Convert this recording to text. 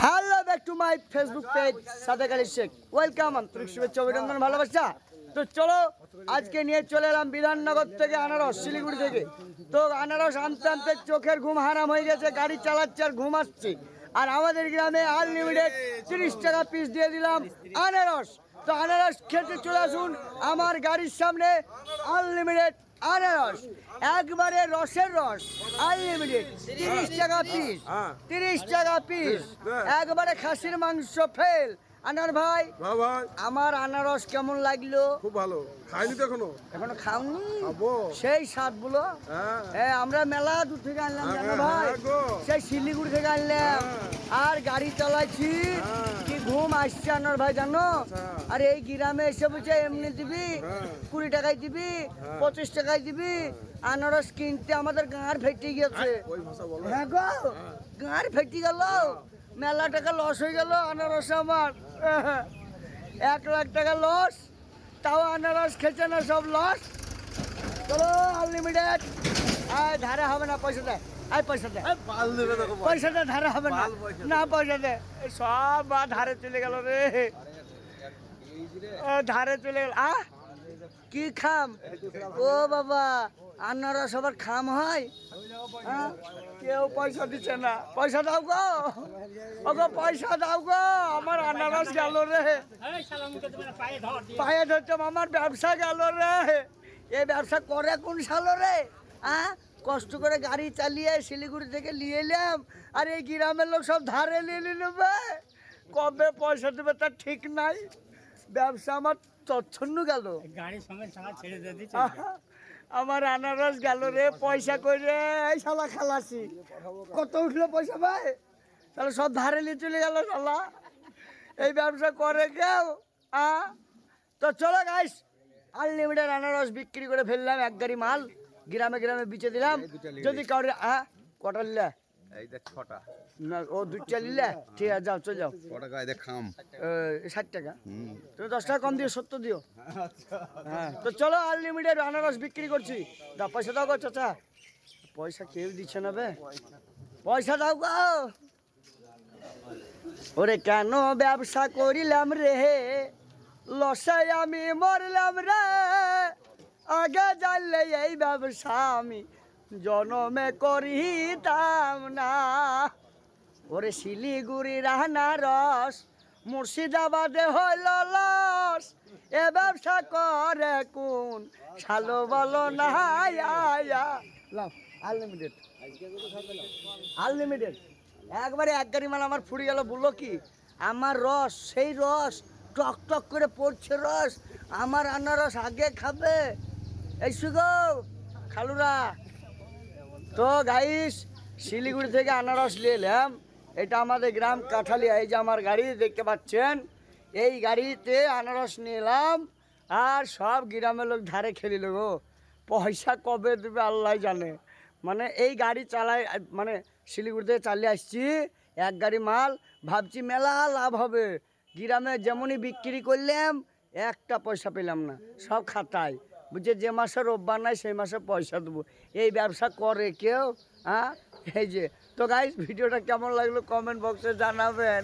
Hello back to my facebook page Sadek Ali Sheikh. Welcome আন্তরিক শুভেচ্ছা, অভিনন্দন, ভালোবাসা। তো চলো, আজকে নিয়ে চলে এলাম বিধাননগর থেকে আনারস, শিলিগুড়ি থেকে। তো আনারস আনতে আনতে চোখের ঘুম হারাম হয়ে গেছে, গাড়ি চালাচ্ছে আর ঘুম আসছে। আর আমাদের গ্রামে আনলিমিটেড তিরিশ টাকা পিস দিয়ে দিলাম আনারস। তো আনারস খেতে চলে আসুন আমার গাড়ির সামনে আনলিমিটেড আনারস একবারে রসের রস আনলিমিটেড তিরিশ টাকা পিস তিরিশ টাকা পিস একবারে খাসির মাংস ফেল আনার ভাই আমার আনারস কেমন লাগল? খুব ভালো। খাইনি তো এখনও? এখনও খাওনি? সেই স্বাদগুলো? হ্যাঁ। আমরা মেলা দূর থেকে আনলাম হ্যাঁ, হ্যাঁ, ভাই? হ্যাঁ সেই শিলিগুড়ি থেকে আনলাম। আর গাড়ি চালাচ্ছি হ্যাঁ। কি ঘুম আসছে আনার ভাই জানো? আচ্ছা। আর এই গ্রামে এসে বলছে এমনি দিবি হ্যাঁ। কুড়ি টাকায় দিবি পঁচিশ টাকায় দিবি আনারস কিনতে আমাদের গাঁর ফেটে গেছে হ্যাঁ গো গাঁর ফেটে গেল। মেলা টাকা লস হয়ে গেল আনারস আমার। এক লাখ টাকা লস তাও আনারস খেছে না সব লস চলো আনলিমিটেড আয় ধারে হবে না পয়সা দে। আয় পয়সা দে। দেখো পয়সাটা ধারে হবে না। পয়সা দে। না পয়সা দে। সব বা ধারে চলে গেল রে। ধারে চলে গেল। আ কি খাম? ও বাবা আনারস আবার খাম হয়? হ্যাঁ? কেউ পয়সা দিচ্ছে না। পয়সা দাও গো। ও গো পয়সা দাও গো। আমার আনারস গেল রে। পায়ে ধরছে আমার ব্যবসা গেল রে। এ ব্যবসা করে কোন সালো রে? হ্যাঁ কষ্ট করে গাড়ি চালিয়ে শিলিগুড়ি থেকে নিয়ে এলাম। আর এই গ্রামের লোক সব ধারে নিয়ে নেবে কবে পয়সা দেবে তার ঠিক নাই। ব্যবসা আমার তচ্ছন্ন গেল। গাড়ির সঙ্গে ছেড়ে দিয়ে আমার আনারস গেল রে পয়সা করে এই শালা খালাসি। কত উঠল পয়সা ভাই? তাহলে সব ধারে নিয়ে চলে গেল শালা। এই ব্যবসা করে কেউ? আ তো চলো গাইস আনলিমিটেড আনারস বিক্রি করে ফেললাম এক গাড়ি মাল। গ্রামে গ্রামে বিচে দিলাম। যদি কাউরে আ কটা নিলে ছটা। না ও দুটা নিলে ঠিক আছে যাও চলে যাও। কটা গায়ে দেখ খাম। ষাট টাকা? তুমি দশ টাকা কম দিও সত্তর দিও। হ্যাঁ তো চলো আনলিমিটেড আনারস বিক্রি করছি। দাও পয়সা দাও গো চাচা। পয়সা কেউ দিচ্ছে না বে। পয়সা দাও গো। ওরে কেন ব্যবসা করিলাম রে? লসাই আমি মরলাম রে। আগে জানলে এই ব্যবসা আমি জনমে করিতাম না। ওরে শিলিগুড়ি রাহানা রস মুর্শিদাবাদে হইল লস। এ ব্যবসা করে কোন শালো বলো না আনলিমিটেড আনলিমিটেড একবারে এক গাড়ি মাল আমার ফুড়ে গেল, বলল কি, আমার রস, সেই রস টক টক করে পড়ছে রস, আমার আনারস আগে খাবে। এই সুগো, খালুরা। তো গাইস শিলিগুড়ি থেকে আনারস নিয়ে এলাম। এটা আমাদের গ্রাম কাঠালিয়া, এই যে আমার গাড়ি, দেখতে পাচ্ছেন? এই গাড়িতে আনারস নিয়ে এলাম, আর সব গ্রামের লোক ধারে খেলিল গো। পয়সা কবে দেবে আল্লাহ জানে। মানে এই গাড়ি চালায় মানে শিলিগুড়ি থেকে চালিয়ে আসছি, এক গাড়ি মাল। ভাবছি মেলা লাভ হবে। গ্রামে যেমনই বিক্রি করলাম, একটা পয়সা পেলাম না, সব খাতায়। বুঝছে যে মাসে রোববার নাই সেই মাসে পয়সা দেবো। এই ব্যবসা করে কেউ হ্যাঁ? এই যে, তো গাইজ ভিডিওটা কেমন লাগল? কমেন্ট বক্সে জানাবেন।